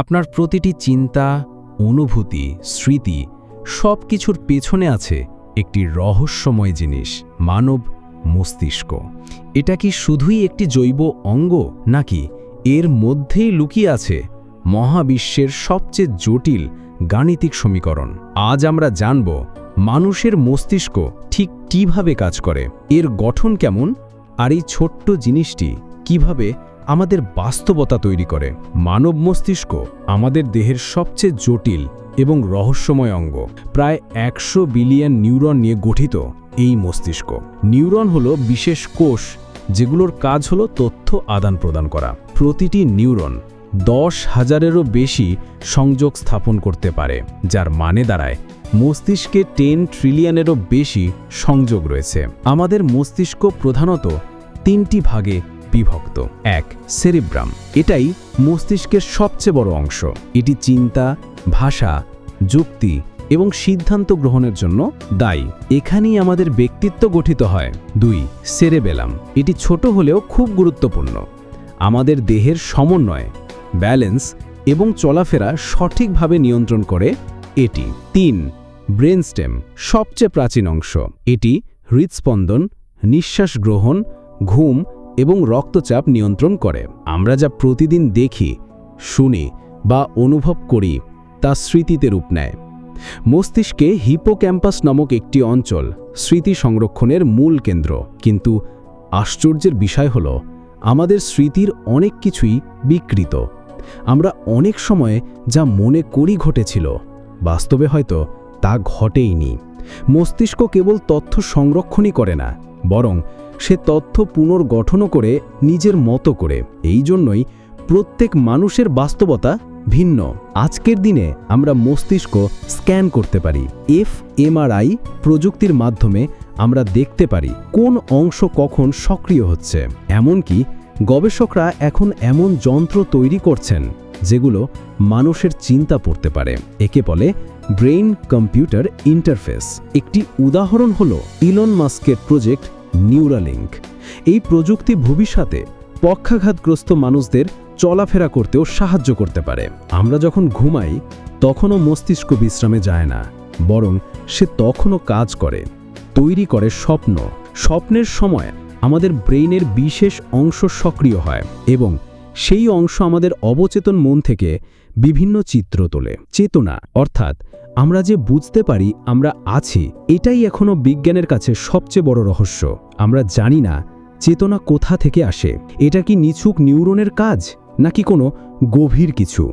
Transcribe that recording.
আপনার প্রতিটি চিন্তা, অনুভূতি, স্মৃতি সব কিছুর পেছনে আছে একটি রহস্যময় জিনিস, মানব মস্তিষ্ক। এটা কি শুধুই একটি জৈব অঙ্গ, নাকি এর মধ্যেই লুকিয়ে আছে মহাবিশ্বের সবচেয়ে জটিল গাণিতিক সমীকরণ? আজ আমরা জানব মানুষের মস্তিষ্ক ঠিক কীভাবে কাজ করে, এর গঠন কেমন, আর এই ছোট্ট জিনিসটি কীভাবে আমাদের বাস্তবতা তৈরি করে। মানব মস্তিষ্ক আমাদের দেহের সবচেয়ে জটিল এবং রহস্যময় অঙ্গ। প্রায় একশো বিলিয়ন নিউরন নিয়ে গঠিত এই মস্তিষ্ক। নিউরন হলো বিশেষ কোষ, যেগুলোর কাজ হলো তথ্য আদান প্রদান করা। প্রতিটি নিউরন দশ হাজারেরও বেশি সংযোগ স্থাপন করতে পারে, যার মানে দাঁড়ায় মস্তিষ্কে টেন ট্রিলিয়নেরও বেশি সংযোগ রয়েছে। আমাদের মস্তিষ্ক প্রধানত তিনটি ভাগে বিভক্ত। এক, সেরিব্রাম। এটাই মস্তিষ্কের সবচেয়ে বড় অংশ। এটি চিন্তা, ভাষা, যুক্তি এবং সিদ্ধান্ত গ্রহণের জন্য দায়ী। এখানেই আমাদের ব্যক্তিত্ব গঠিত হয়। দুই, সেরেবেলাম। এটি ছোট হলেও খুব গুরুত্বপূর্ণ। আমাদের দেহের সমন্বয়, ব্যালেন্স এবং চলাফেরা সঠিকভাবে নিয়ন্ত্রণ করে এটি। তিন, ব্রেনস্টেম, সবচেয়ে প্রাচীন অংশ। এটি হৃদস্পন্দন নিঃশ্বাস গ্রহণ, ঘুম এবং রক্তচাপ নিয়ন্ত্রণ করে। আমরা যা প্রতিদিন দেখি, শুনি বা অনুভব করি, তা স্মৃতিতে রূপ নেয়। মস্তিষ্কে হিপোক্যাম্পাস নামক একটি অঞ্চল স্মৃতি সংরক্ষণের মূল কেন্দ্র। কিন্তু আশ্চর্যের বিষয় হল, আমাদের স্মৃতির অনেক কিছুই বিকৃত। আমরা অনেক সময় যা মনে করি ঘটেছিল, বাস্তবে হয়তো তা ঘটেইনি। মস্তিষ্ক কেবল তথ্য সংরক্ষণই করে না, বরং সে তথ্য পুনর্গঠনও করে নিজের মতো করে। এই জন্যই প্রত্যেক মানুষের বাস্তবতা ভিন্ন। আজকের দিনে আমরা মস্তিষ্ক স্ক্যান করতে পারি। এফ এমআরআই প্রযুক্তির মাধ্যমে আমরা দেখতে পারি কোন অংশ কখন সক্রিয় হচ্ছে। এমনকি গবেষকরা এখন এমন যন্ত্র তৈরি করছেন যেগুলো মানুষের চিন্তা পড়তে পারে। একে বলে ব্রেইন কম্পিউটার ইন্টারফেস। একটি উদাহরণ হল ইলন মাস্কের প্রজেক্ট নিউরালিঙ্ক এই প্রযুক্তি ভবিষ্যতে পক্ষাঘাতগ্রস্ত মানুষদের চলাফেরা করতেও সাহায্য করতে পারে। আমরা যখন ঘুমাই, তখনও মস্তিষ্ক বিশ্রামে যায় না, বরং সে তখনও কাজ করে, তৈরি করে স্বপ্ন। স্বপ্নের সময় আমাদের ব্রেইনের বিশেষ অংশ সক্রিয় হয় এবং সেই অংশ আমাদের অবচেতন মন থেকে বিভিন্ন চিত্র তোলে। চেতনা, অর্থাৎ আমরা যে বুঝতে পারি আমরা আছি, এটাই এখনও বিজ্ঞানের কাছে সবচেয়ে বড় রহস্য। আমরা জানি না চেতনা কোথা থেকে আসে। এটা কি নিছুক নিউরনের কাজ, নাকি কোনো গভীর কিছু?